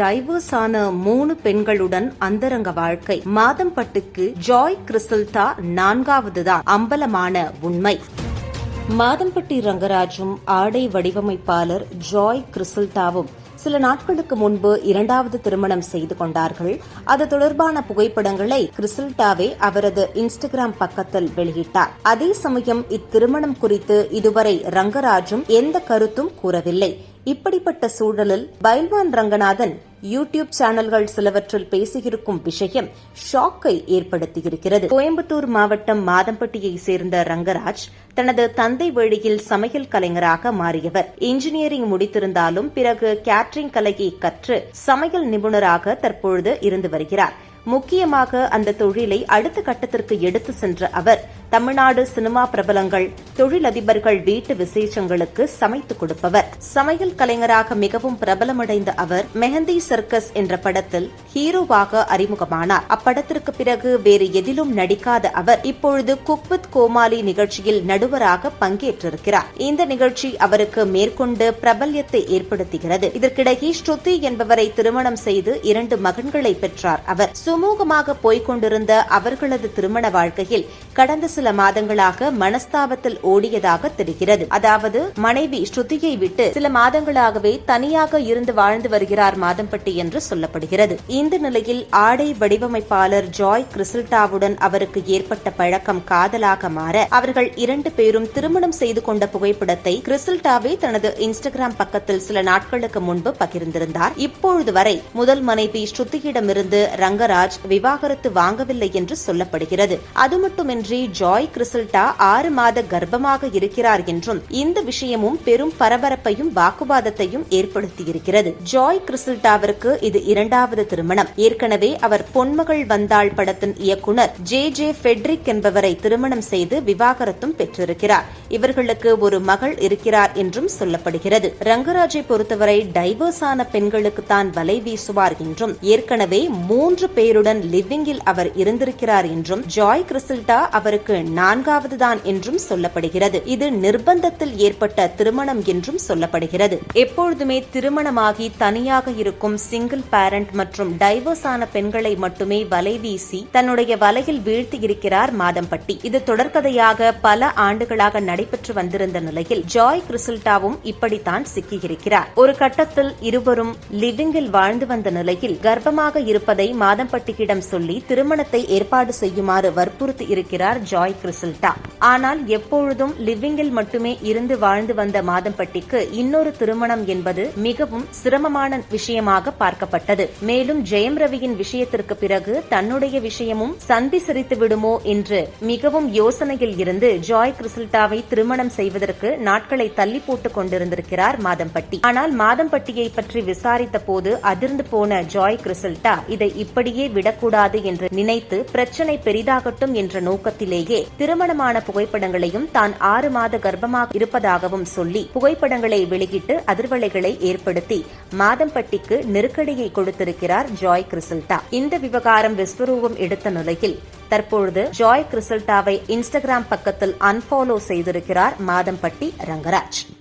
டைவர்ஸான மூணு பெண்களுடன் அந்தரங்க வாழ்க்கை. மாதம்பட்டுக்கு ஜாய் கிரிசல்தா நான்காவது தான் அம்பலமான உண்மை. மாதம்பட்டி ரங்கராஜும் ஆடை வடிவமைப்பாளர் ஜாய் கிறிசல்தாவும் சில நாட்களுக்கு முன்பு இரண்டாவது திருமணம் செய்து கொண்டார்கள். அது தொடர்பான புகைப்படங்களை கிறிசல்டாவே அவரது இன்ஸ்டாகிராம் பக்கத்தில் வெளியிட்டார். அதே சமயம் இத்திருமணம் குறித்து இதுவரை ரங்கராஜும் எந்த கருத்தும் கூறவில்லை. இப்படிப்பட்ட சூழலில் பைல்வான் ரங்கநாதன் யூடியூப் சேனல்கள் சிலவற்றில் பேசியிருக்கும் விஷயம் ஷாக்கை ஏற்படுத்தியிருக்கிறது. கோயம்புத்தூர் மாவட்டம் மாதம்பட்டியை சேர்ந்த ரங்கராஜ் தனது தந்தை வழியில் சமையல் கலைஞராக மாறியவர். இன்ஜினியரிங் முடித்திருந்தாலும் பிறகு கேட்டரிங் கலையை கற்று சமையல் நிபுணராக தற்பொழுது இருந்து வருகிறார். முக்கியமாக அந்த தொழிலை அடுத்த கட்டத்திற்கு எடுத்து சென்ற அவர் தமிழ்நாடு சினிமா பிரபலங்கள் தொழிலதிபர்கள் வீட்டு விசேஷங்களுக்கு சமைத்துக் கொடுப்பவர். சமையல் கலைஞராக மிகவும் பிரபலமடைந்த அவர் மெஹந்தி சர்க்கஸ் என்ற படத்தில் ஹீரோவாக அறிமுகமானார். அப்படத்திற்கு பிறகு வேறு எதிலும் நடிக்காத அவர் இப்பொழுது குக் வித் கோமாளி நிகழ்ச்சியில் நடுவராக பங்கேற்றிருக்கிறார். இந்த நிகழ்ச்சி அவருக்கு மேற்கொண்டு பிரபல்யத்தை ஏற்படுத்துகிறது. இதற்கிடையே ஸ்ருதி என்பவரை திருமணம் செய்து இரண்டு மகன்களை பெற்றார் அவர். சுமூகமாக போய்க் கொண்டிருந்த அவர்களது திருமண வாழ்க்கையில் கடந்த சில மாதங்களாக மனஸ்தாபத்தில் ஓடியதாக தெரிகிறது. அதாவது மனைவி ஸ்ருதியை விட்டு சில மாதங்களாகவே தனியாக இருந்து வாழ்ந்து வருகிறார் மாதம்பட்டி என்று சொல்லப்படுகிறது. இந்த நிலையில் ஆடை வடிவமைப்பாளர் ஜாய் கிறிசல்டாவுடன் அவருக்கு ஏற்பட்ட பழக்கம் காதலாக மாற அவர்கள் இரண்டு பேரும் திருமணம் செய்து கொண்ட புகைப்படத்தை கிறிசல்டாவே தனது இன்ஸ்டாகிராம் பக்கத்தில் சில நாட்களுக்கு முன்பு பகிர்ந்திருந்தார். இப்பொழுது வரை முதல் மனைவி ஸ்ருதியிடமிருந்து ரங்கராஜ் விவாகரத்து வாங்கவில்லை என்று சொல்லப்படுகிறது. அது மட்டுமின்றி ஜாய் கிறிசல்டா ஆறு மாத கர்ப்பமாக இருக்கிறார் என்றும் இந்த விஷயமும் பெரும் பரபரப்பையும் வாக்குவாதத்தையும் ஏற்படுத்தியிருக்கிறது. ஜாய் கிறிசல்டாவிற்கு இது இரண்டாவது திருமணம். ஏற்கனவே அவர் பொன்மகள் வந்தாள் படத்தின் இயக்குனர் ஜே ஜே ஃபெட்ரிக் என்பவரை திருமணம் செய்து விவாகரத்தும் பெற்றிருக்கிறார். இவர்களுக்கு ஒரு மகள் இருக்கிறார் என்றும் சொல்லப்படுகிறது. ரங்கராஜை பொறுத்தவரை டைவர்ஸான பெண்களுக்கு தான் வலை வீசுவார் என்றும் ஏற்கனவே மூன்று பேருடன் லிவிங்கில் அவர் இருந்திருக்கிறார் என்றும் ஜாய் கிறிசல்டா அவருக்கு நான்காவது தான் என்றும் சொல்லப்படுகிறது. இது நிர்பந்தத்தில் ஏற்பட்ட திருமணம் என்றும் சொல்லப்படுகிறது. எப்பொழுதுமே திருமணமாகி தனியாக இருக்கும் சிங்கிள் பேரண்ட் மற்றும் டைவர்ஸ் ஆன பெண்களை மட்டுமே வலை வீசி தன்னுடைய வலையில் வீழ்த்தி இருக்கிறார் மாதம்பட்டி. இது தொடர்கதையாக பல ஆண்டுகளாக நடைபெற்று வந்திருந்த நிலையில் ஜாய் கிறிசல்டாவும் இப்படித்தான் சிக்கியிருக்கிறார். ஒரு கட்டத்தில் இருவரும் லிவிங்கில் வாழ்ந்து வந்த நிலையில் கர்ப்பமாக இருப்பதை மாதம்பட்டியிடம் சொல்லி திருமணத்தை ஏற்பாடு செய்யுமாறு வற்புறுத்தி இருக்கிறார் ஜாய் கிறிசல்டா ஆனால் எப்பொழுதும் லிவிங்கில் மட்டுமே இருந்து வாழ்ந்து வந்த மாதம்பட்டிக்கு இன்னொரு திருமணம் என்பது மிகவும் சிரமமான விஷயமாக பார்க்கப்பட்டது. மேலும் ஜெயம் ரவியின் விஷயத்திற்கு பிறகு தன்னுடைய விஷயமும் சந்தி சிரித்து விடுமோ என்று மிகவும் யோசனையில் இருந்து ஜாய் கிறிசல்டாவை திருமணம் செய்வதற்கு நாட்களை தள்ளி போட்டுக் கொண்டிருந்திருக்கிறார் மாதம்பட்டி. ஆனால் மாதம்பட்டியை பற்றி விசாரித்த போது அதிர்ந்து போன ஜாய் கிறிசல்டா இதை இப்படியே விடக்கூடாது என்று நினைத்து பிரச்சனை பெரிதாகட்டும் என்ற நோக்கத்திலேயே திருமணமான புகைப்படங்களையும் தான் ஆறு மாத கர்ப்பமாக இருப்பதாகவும் சொல்லி புகைப்படங்களை வெளியிட்டு அதிர்வலைகளை ஏற்படுத்தி மாதம்பட்டிக்கு நெருக்கடியை கொடுத்திருக்கிறார் ஜாய் கிறிசல்டா இந்த விவகாரம் விஸ்வரூபம் எடுத்த நிலையில் தற்பொழுது ஜாய் கிறிசல்டாவை இன்ஸ்டாகிராம் பக்கத்தில் அன்ஃபாலோ செய்திருக்கிறார் மாதம்பட்டி ரங்கராஜ்.